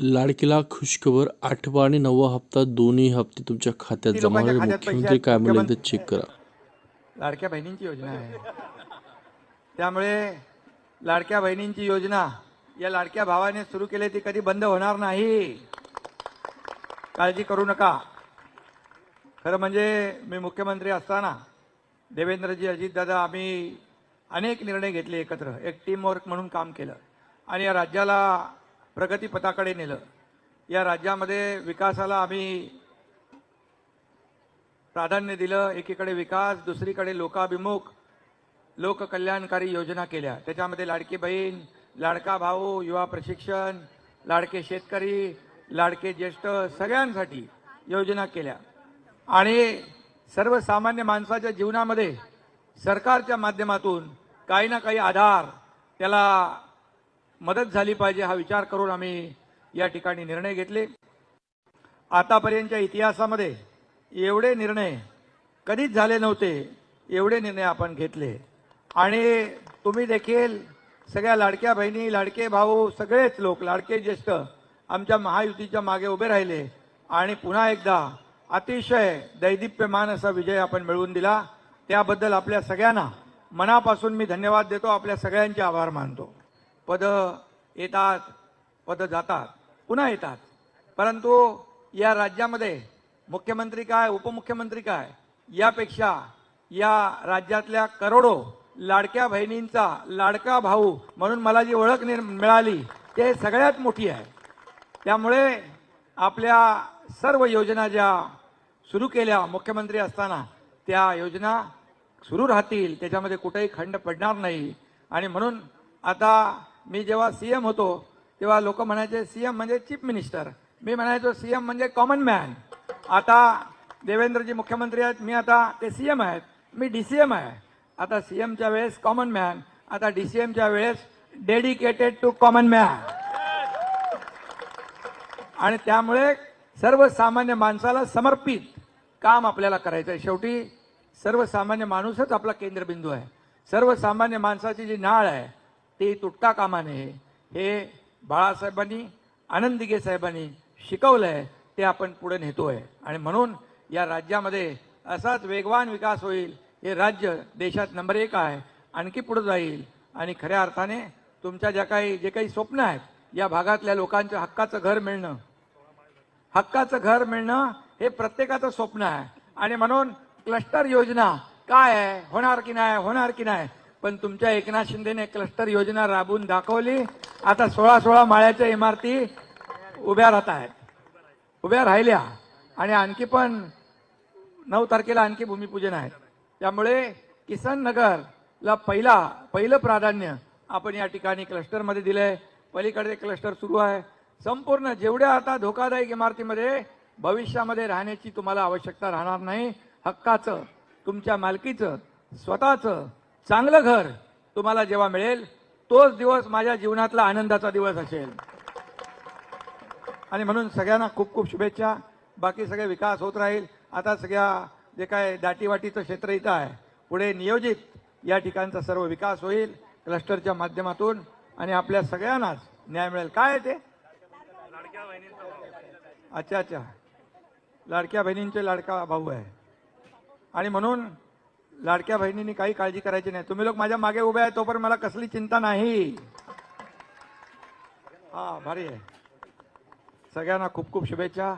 लाडकीला खुशखबर आठवा आणि नववा हप्ता दोन्ही हप्ते तुमच्या खात्यात किती जमा लोकांच्या होणार खात्यात पैसे मुख्यमंत्री आहेत? काय म्हणले ते चेक करा. लाडक्या बहिणींची योजना आहे. त्यामुळे लाडक्या बहिणींची योजना या लाडक्या भावाने सुरू केली ती कधी बंद होणार नाही. काळजी करू नका. खरं म्हणजे मी मुख्यमंत्री असताना देवेंद्रजी अजितदादा आम्ही अनेक निर्णय घेतले एकत्र. एक टीमवर्क म्हणून काम केलं. आणि या राज्याला प्रगतीपथाकडे नेलं. या राज्यामध्ये विकासाला आम्ही प्राधान्य दिलं. एकीकडे विकास दुसरीकडे लोकाभिमुख लोककल्याणकारी योजना केल्या. त्याच्यामध्ये लाडकी बहीण लाडका भाऊ युवा प्रशिक्षण लाडके शेतकरी लाडके ज्येष्ठ सगळ्यांसाठी योजना केल्या. आणि सर्वसामान्य माणसाच्या जीवनामध्ये सरकारच्या माध्यमातून काही ना काही आधार त्याला मदत झाली पाहिजे हा विचार करून आम्ही या ठिकाणी निर्णय घेतले. आतापर्यंतच्या इतिहासामध्ये एवढे निर्णय कधीच झाले नव्हते एवढे निर्णय आपण घेतले. आणि तुम्ही देखील सगळ्या लाडक्या बहिणी लाडके भाऊ सगळेच लोक लाडके ज्येष्ठ आमच्या महायुतीच्या मागे उभे राहिले आणि पुन्हा एकदा अतिशय दैदिप्यमान असा विजय आपण मिळवून दिला. त्याबद्दल आपल्या सगळ्यांना मनापासून मी धन्यवाद देतो. आपल्या सगळ्यांचे आभार मानतो. पदं येतात पदं जातात पुन्हा येतात. परंतु या राज्यामध्ये मुख्यमंत्री काय उपमुख्यमंत्री काय यापेक्षा या राज्यातल्या करोडो लाडक्या बहिणींचा लाडका भाऊ म्हणून मला जी ओळख निर् मिळाली ते सगळ्यात मोठी आहे. त्यामुळे आपल्या सर्व योजना ज्या सुरू केल्या मुख्यमंत्री असताना त्या योजना सुरू राहतील. त्याच्यामध्ये कुठेही खंड पडणार नाही. आणि म्हणून आता मी जेव्हा सी एम होतो तेव्हा लोक म्हणायचे सी एम म्हणजे चीफ मिनिस्टर. मी म्हणायचो सी एम म्हणजे कॉमन मॅन. आता देवेंद्रजी मुख्यमंत्री आहेत मी आता ते सी एम आहेत मी डी सी एम आहे. आता सी एमच्या वेळेस कॉमन मॅन आता डी सी एमच्या वेळेस डेडिकेटेड टू कॉमन मॅन. आणि त्यामुळे सर्वसामान्य माणसाला समर्पित काम आपल्याला करायचं आहे. शेवटी सर्वसामान्य माणूसच आपला केंद्रबिंदू आहे. सर्वसामान्य माणसाची जी नाळ आहे ती तुटता कामा नये हे बाळासाहेबांनी आनंद साहेबांनी शिकवलं आहे ते आपण पुढे नेतो आहे आणि म्हणून या राज्यामध्ये असाच वेगवान विकास होईल हे राज्य देशात नंबर एक आहे आणखी पुढे जाईल. आणि खऱ्या अर्थाने तुमच्या ज्या काही जे काही स्वप्न आहेत या भागातल्या लोकांच्या हक्काचं घर मिळणं. हक्काचं घर मिळणं हे प्रत्येकाचं स्वप्न आहे. आणि म्हणून क्लस्टर योजना काय आहे होणार की नाही होणार की नाही पण तुमच्या एकनाथ शिंदेने क्लस्टर योजना राबवून दाखवली. आता सोळा सोळा माळ्याच्या इमारती उभ्या राहत आहेत. उभ्या राहिल्या. आणि आणखी पण नऊ तारखेला आणखी भूमिपूजन आहे. त्यामुळे किसन नगरला पहिला पहिलं प्राधान्य आपण या ठिकाणी क्लस्टरमध्ये दिलंय. पलीकडे क्लस्टर सुरू आहे. संपूर्ण जेवढ्या आता धोकादायक इमारतीमध्ये भविष्यामध्ये राहण्याची तुम्हाला आवश्यकता राहणार नाही. हक्काचं तुमच्या मालकीचं स्वतःचं चांगलं घर तुम्हाला जेव्हा मिळेल तोच दिवस माझ्या जीवनातला आनंदाचा दिवस असेल. आणि म्हणून सगळ्यांना खूप खूप शुभेच्छा. बाकी सगळे विकास होत राहील. आता सगळ्या जे काय दाटीवाटीचं क्षेत्र इथं आहे पुढे नियोजित या ठिकाणचा सर्व विकास होईल क्लस्टरच्या माध्यमातून. आणि आपल्या सगळ्यांनाच न्याय मिळेल. काय ते? अच्छा अच्छा. लाडक्या बहिणींचे लाडका भाऊ आहे. आणि म्हणून लाडक्या बहिणींनी काही काळजी करायची नाही. तुम्ही लोक माझ्या मागे उभे आहे तोपर्यंत मला कसली चिंता नाही. हा भारी आहे. सगळ्यांना खूप खूप शुभेच्छा.